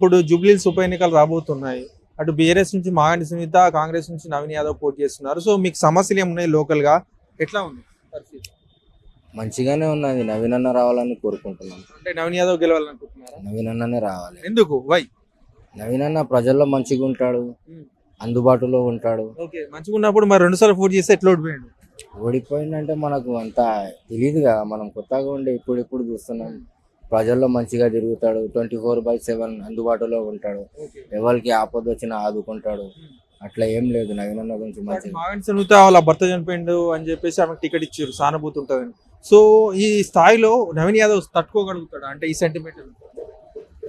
ఇప్పుడు జూబ్లీస్ ఉప ఎన్నికలు రాబోతున్నాయి. అటు బీఆర్ఎస్ నుంచి మాగంటి సునీత కాంగ్రెస్ నుంచి నవీన్ యాదవ్ పోటీ చేస్తున్నారు. సో మీకు సమస్యలు ఏమున్నాయి లోకల్గా? ఎట్లా ఉంది పరిస్థితి? మంచిగానే ఉన్నది. నవీన్ అన్న రావాలని కోరుకుంటున్నాం. అంటే నవీన్ యాదవ్ గెలవాలనుకుంటున్నారా? నవీన్ అన్ననే రావాలి. ఎందుకు? వై నవీన్ అన్న ప్రజల్లో మంచిగా ఉంటాడు. అందుబాటులో ఉంటాడు. ఓకే మంచిగా ఉన్నప్పుడు మరి రెండు సార్లు పోటీ చేస్తే ఎట్లా ఓడిపోయాడు? ఓడిపోయిందంటే మనకు అంత తెలియదుగా మనం కొత్తగా ఉండి ఇప్పుడు ఇప్పుడు చూస్తున్నాం ప్రజల్లో మంచిగా తిరుగుతాడు ట్వంటీ ఫోర్ బై సెవెన్ అందుబాటులో ఉంటాడు. ఎవరికి ఆపద వచ్చినా ఆదుకుంటాడు. అట్లా ఏం లేదు నవీన్ అన్న గురించి మాగంటి వాళ్ళ భర్త చనిపోయిండు అని చెప్పేసి ఆమెకు టికెట్ ఇచ్చారు సానుభూతి ఉంటుందని. సో ఈ స్థాయిలో నవీన్ యాదవ్ తట్టుకోగలుగుతాడు? అంటే ఈ సెంటిమెంట్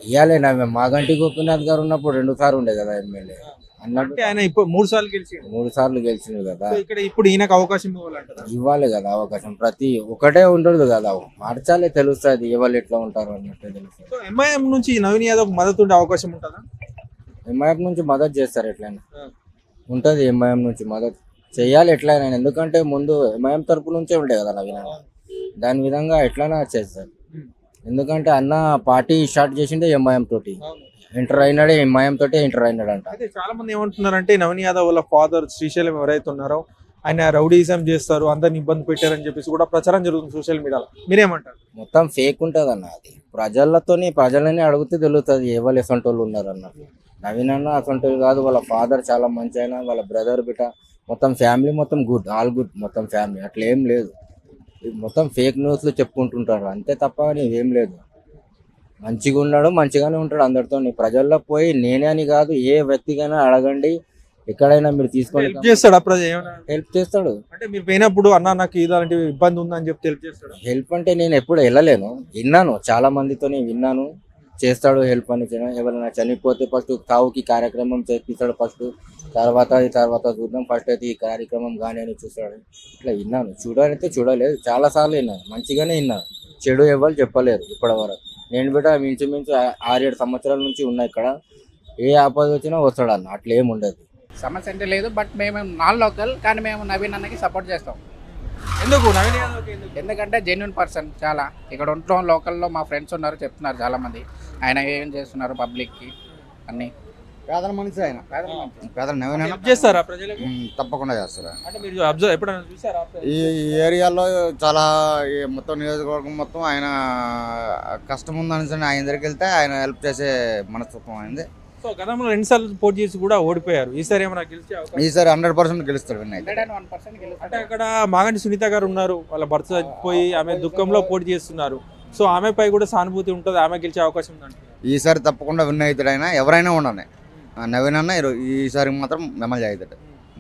ఇవ్వాలి నవీ మాగంటి గోపీనాథ్ గారు ఉన్నప్పుడు రెండు సార్లు ఉండే కదా ఎమ్మెల్యే. అన్నట్టు అంటే ఆయన ఇప్పుడు మూడు సార్లు గెలిచిండు. మూడు సార్లు గెలిచిండు కదా. సో ఇక్కడ ఇప్పుడు ఈయనకు అవకాశం ఇవ్వాలంటారా? ఇవ్వాలి కదా అవకాశం. ప్రతి ఒకటే ఉండదు కదా. మార్చాలే తెలుస్తుంది. ఎవరు ఎట్లా ఉంటారు అన్నట్టు తెలుస్తుంది. సో ఎంఐఎం నుంచి నవీన్ యాదవ్ మద్దతు ఉండే అవకాశం ఉంటుందా? ఎంఐఎం నుంచి మద్దతు చేస్తారు ఎట్లయినా. ఉంటుంది ఎంఐఎం నుంచి మద్దతు. చేయాలి ఎట్లయినా. ఎందుకంటే ముందు ఎంఐఎం తరపు నుంచే ఉంటాయి కదా నవీన దాని విధంగా ఎట్లయినా చేస్తారు. ఎందుకంటే అన్న పార్టీ స్టార్ట్ చేసిందే ఎంఐఎం తోటి. ఎంటర్ అయినాడే ఎంఐఎం తోటి ఎంటర్ అయినాడు అంట అయితే చాలా మంది ఏమంటున్నారంటే నవీన్ యాదవ్ వాళ్ళ ఫాదర్ శ్రీశైలం ఎవరైతే ఉన్నారో ఆయన రౌడీజం చేస్తారు అందరిని ఇబ్బంది పెట్టారని చెప్పేసి కూడా ప్రచారం జరుగుతుంది సోషల్ మీడియాలో. మీరేమంటారు? మొత్తం ఫేక్ ఉంటుంది అన్న అది. ప్రజలతోని ప్రజలని అడిగితే తెలుస్తుంది ఎవరు ఎసంటి వాళ్ళు ఉన్నారు అన్నట్టు నవీన్ అన్న అసంటి కాదు వాళ్ళ ఫాదర్ చాలా మంచి అయినా వాళ్ళ బ్రదర్ బిట మొత్తం ఫ్యామిలీ మొత్తం గుడ్ ఆల్ గుడ్ మొత్తం ఫ్యామిలీ అట్లా ఏం లేదు. మొత్తం ఫేక్ న్యూస్లు చెప్పుకుంటుంటారు అంతే తప్ప ఏం లేదు. మంచిగా ఉన్నాడు మంచిగానే ఉంటాడు అందరితో ప్రజల్లో పోయి నేనే అని కాదు ఏ వ్యక్తికైనా అడగండి. ఎక్కడైనా మీరు తీసుకొని హెల్ప్ చేస్తాడా హెల్ప్ చేస్తాడు. అంటే మీరు పోయినప్పుడు అన్న నాకు ఇలాంటి ఇబ్బంది ఉందని చెప్తే హెల్ప్ చేస్తాడా? హెల్ప్ అంటే నేను ఎప్పుడు వెళ్ళలేను. విన్నాను చాలా మందితోని విన్నాను. చేస్తాడు హెల్ప్ అని ఎవరైనా చనిపోతే ఫస్ట్ తావుకి కార్యక్రమం చేపిస్తాడు ఫస్ట్ తర్వాత ఈ తర్వాత చూద్దాం. ఫస్ట్ అయితే ఈ కార్యక్రమం కానీ అని చూస్తాడు. ఇట్లా విన్నాను. చూడాలంటే చూడలేదు. చాలా సార్లు విన్నాను. మంచిగానే విన్నాను. చెడు ఎవరు చెప్పలేరు ఇప్పటి వరకు నేను బిడ్డ మించుమించు ఆరేడు సంవత్సరాల నుంచి ఉన్నా ఇక్కడ. ఏ ఆపద వచ్చినా వస్తాడు అన్న. అట్లా ఏం ఉండదు. సమస్య అంటే లేదు బట్ మేము నాన్ లోకల్ కానీ మేము నవీన్ అన్నకి సపోర్ట్ చేస్తాం. ఎందుకు? నవీన్ ఎందుకంటే జెన్యున్ పర్సన్ చాలా. ఇక్కడ ఉండటం లోకల్లో మా ఫ్రెండ్స్ ఉన్నారు చెప్తున్నారు చాలా మంది ఆయన ఏం చేస్తున్నారు పబ్లిక్కి? అన్ని? పేదల మనిషి ఆయన. పేదల నవీన హెల్ప్ చేస్తారా ప్రజలకు? తప్పకుండా చేస్తారు? అంటే మీరు అబ్జర్వ్ ఎప్పుడైనా చూసారా? ఈ ఈ ఏరియాలో చాలా ఈ మొత్తం నియోజకవర్గం మొత్తం ఆయన కష్టం ఉందని ఆయన దగ్గరికి వెళ్తే ఆయన హెల్ప్ చేసే మనస్తత్వం అయింది. సో గతంలో రెండు సార్లు పోటీ చేసి కూడా ఓడిపోయారు. ఈసారి ఏమైనా గెలిచే అవకాశం? ఈసారి హండ్రెడ్ పర్సెంట్ గెలుస్తాడు విన్ అయితే హండ్రెడ్ అండ్ వన్ పర్సెంట్ అంటే అక్కడ మాగంటి సునీత గారు ఉన్నారు. వాళ్ళ భర్త చనిపోయి ఆమె దుఃఖంలో పోటీ చేస్తున్నారు. సో ఆమెపై కూడా సానుభూతి ఉంటుంది ఆమె గెలిచే అవకాశం ఉందండి ఈసారి తప్పకుండా విన్ అవుతాడు ఆయన ఎవరైనా ఉండాలి నవీన్ అన్న ఈసారి మాత్రం ఎమ్మెల్యే అవుతాడు.